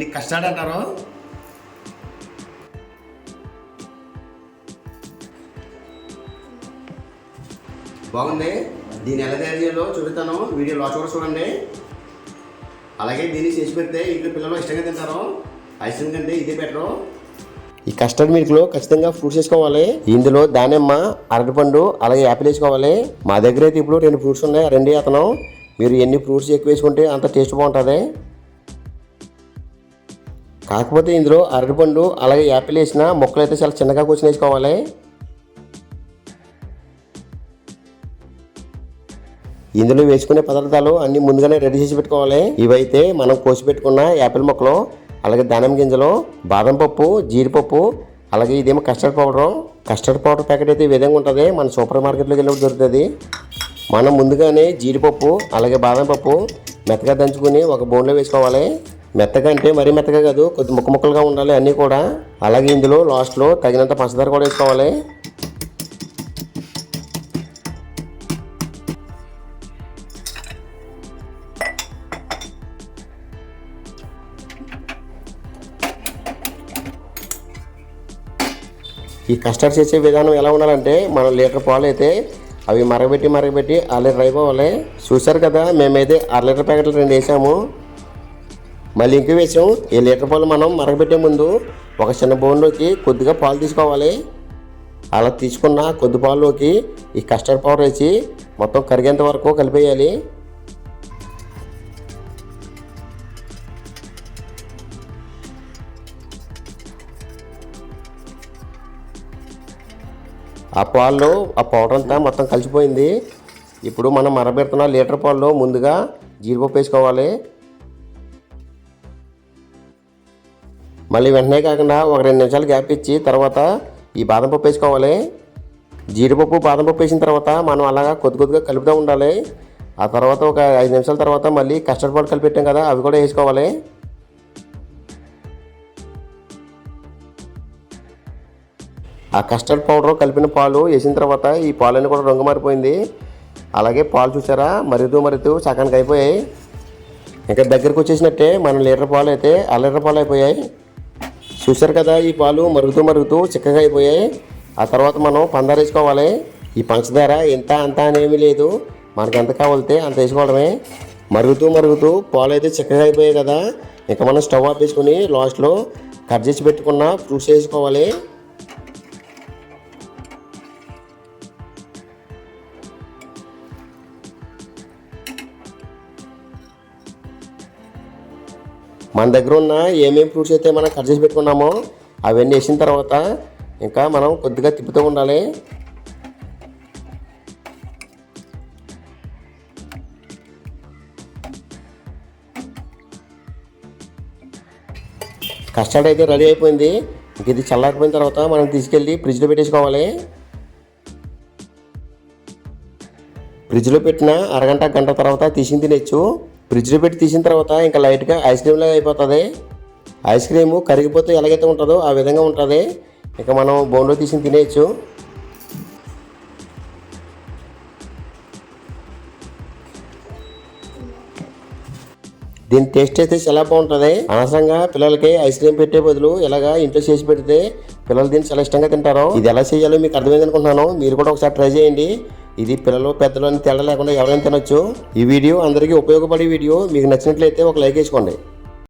దీన్ని కస్టర్డ్ అంటారు? బాగుంది. దీన్ని ఎలా తయారు చేయాలో చూపిస్తాను. వీడియో లాస్ట్ కూడా చూడండి. అలాగే దీన్ని చేసి పెడితే ఇంట్లో పిల్లలు ఇష్టంగా తింటారు. ఐస్ క్రీమ్ కంటే ఇదే బెటరు. ఈ కస్టర్డ్ మిల్క్లో ఖచ్చితంగా ఫ్రూట్స్ వేసుకోవాలి. ఇందులో దానిమ్మ అరటిపండు అలాగే యాపిల్ వేసుకోవాలి. మా దగ్గర అయితే ఇప్పుడు రెండు ఫ్రూట్స్ ఉన్నాయి. ఆ రెండే అతను. మీరు ఎన్ని ఫ్రూట్స్ ఎక్కువ వేసుకుంటే అంత టేస్ట్ బాగుంటుంది. కాకపోతే ఇందులో అరటిపండు అలాగే యాపిల్ వేసిన మొక్కలు అయితే చాలా చిన్నగా కూర్చొని వేసుకోవాలి. ఇందులో వేసుకునే పదార్థాలు అన్నీ ముందుగానే రెడీ చేసి పెట్టుకోవాలి. ఇవైతే మనం కోసి పెట్టుకున్న యాపిల్ మొక్కలు అలాగే దానిమ్మ గింజలు బాదం పప్పు జీడిపప్పు అలాగే ఇదేమో custard powder. Custard powder packet అయితే ఈ విధంగా ఉంటుంది. మన సూపర్ మార్కెట్లోకి వెళ్ళినప్పుడు దొరుకుతుంది. మనం ముందుగానే జీడిపప్పు అలాగే బాదం పప్పు మెత్తగా దంచుకుని ఒక బౌన్లో వేసుకోవాలి. మెత్తగా అంటే మరీ మెత్తగా కాదు కొద్ది ముక్క ముక్కలుగా ఉండాలి అన్నీ కూడా. అలాగే ఇందులో లాస్ట్లో తగినంత పంచదార కూడా వేసుకోవాలి. ఈ కస్టర్డ్ చేసే విధానం ఎలా ఉండాలంటే మనం లీటర్ పాలు అయితే అవి మరగబెట్టి మరగబెట్టి అర లీటర్ అయిపోవాలి. చూసారు కదా మేమైతే అర లీటర్ ప్యాకెట్లు రెండు వేసాము. మళ్ళీ ఇంక వేసాం ఈ లీటర్ పాలు మనం మరగబెట్టే ముందు ఒక చిన్న బౌన్లోకి కొద్దిగా పాలు తీసుకోవాలి. అలా తీసుకున్న కొద్ది పాల్లోకి ఈ కస్టర్డ్ పౌడర్ వేసి మొత్తం కరిగేంత వరకు కలిపేయాలి. ఆ పాల్లో ఆ పౌడర్ అంతా మొత్తం కలిసిపోయింది. ఇప్పుడు మనం మరబెడుతున్న లీటర్ పాల్లో ముందుగా జీడిపప్పు వేసుకోవాలి. మళ్ళీ వెంటనే కాకుండా ఒక రెండు నిమిషాలు గ్యాప్ ఇచ్చి తర్వాత ఈ బాదం పప్పు వేసుకోవాలి. జీడిపప్పు బాదం పప్పు వేసిన తర్వాత మనం అలాగా కొద్ది కొద్దిగా కలుపుతూ ఉండాలి. ఆ తర్వాత ఒక ఐదు నిమిషాల తర్వాత మళ్ళీ కస్టర్డ్ పౌడర్ కలిపెట్టాం కదా అవి కూడా వేసుకోవాలి. ఆ కస్టర్డ్ పౌడర్ కలిపిన పాలు వేసిన తర్వాత ఈ పాలన్నీ కూడా రంగు మారిపోయింది. అలాగే పాలు చూసారా మరుగుతూ మరుగుతూ సగానికి అయిపోయాయి. ఇంకా దగ్గరకు వచ్చేసినట్టే మన లీటర్ పాలు అయితే అర లీటర్ పాలు అయిపోయాయి. చూసారు కదా ఈ పాలు మరుగుతూ మరుగుతూ చిక్కగా అయిపోయాయి. ఆ తర్వాత మనం పందారేసుకోవాలి ఈ పంచదార ఇంత అంత అనేమి లేదు. మనకి ఎంత కావాలితే అంత వేసుకోవడమే. మరుగుతూ మరుగుతూ పాలు అయితే చిక్కగా అయిపోయాయి కదా. ఇంకా మనం స్టవ్ ఆపేసుకుని లాస్ట్లో కట్ చేసి పెట్టుకున్న ఫ్రూట్స్ వేసుకోవాలి. మన దగ్గర ఉన్న ఏమేమి ఫ్రూట్స్ అయితే మనం కట్ చేసి పెట్టుకున్నామో అవన్నీ వేసిన తర్వాత ఇంకా మనం కొద్దిగా తిప్పుతూ ఉండాలి. కస్టర్డ్ అయితే రెడీ అయిపోయింది. ఇంక ఇది చల్లారిపోయిన తర్వాత మనం తీసుకెళ్ళి ఫ్రిడ్జ్లో పెట్టేసుకోవాలి. ఫ్రిడ్జ్లో పెట్టిన అరగంట గంట తర్వాత తీసి తినచ్చు. ఫ్రిడ్జ్లో పెట్టి తీసిన తర్వాత ఇంకా లైట్గా ఐస్ క్రీమ్ లాగా అయిపోతుంది. ఐస్ క్రీము కరిగిపోతే ఎలాగైతే ఉంటుందో ఆ విధంగా ఉంటుంది. ఇంకా మనం బౌన్లో తీసి తినేయచ్చు. దీని టేస్ట్ అయితే చాలా బాగుంటుంది. అనవసరంగా పిల్లలకి ఐస్ క్రీమ్ పెట్టే బదులు ఇలాగా ఇంట్లో చేసి పెడితే పిల్లలు దీన్ని చాలా ఇష్టంగా తింటారు. ఇది ఎలా చేయాలో మీకు అర్థమైంది అనుకుంటున్నాను మీరు కూడా ఒకసారి ట్రై చేయండి. ఇది పిల్లలు పెద్దలు అని తేడా లేకుండా ఎవరైనా తినొచ్చు. ఈ వీడియో అందరికీ ఉపయోగపడే వీడియో. మీకు నచ్చినట్లయితే ఒక లైక్ వేసుకోండి.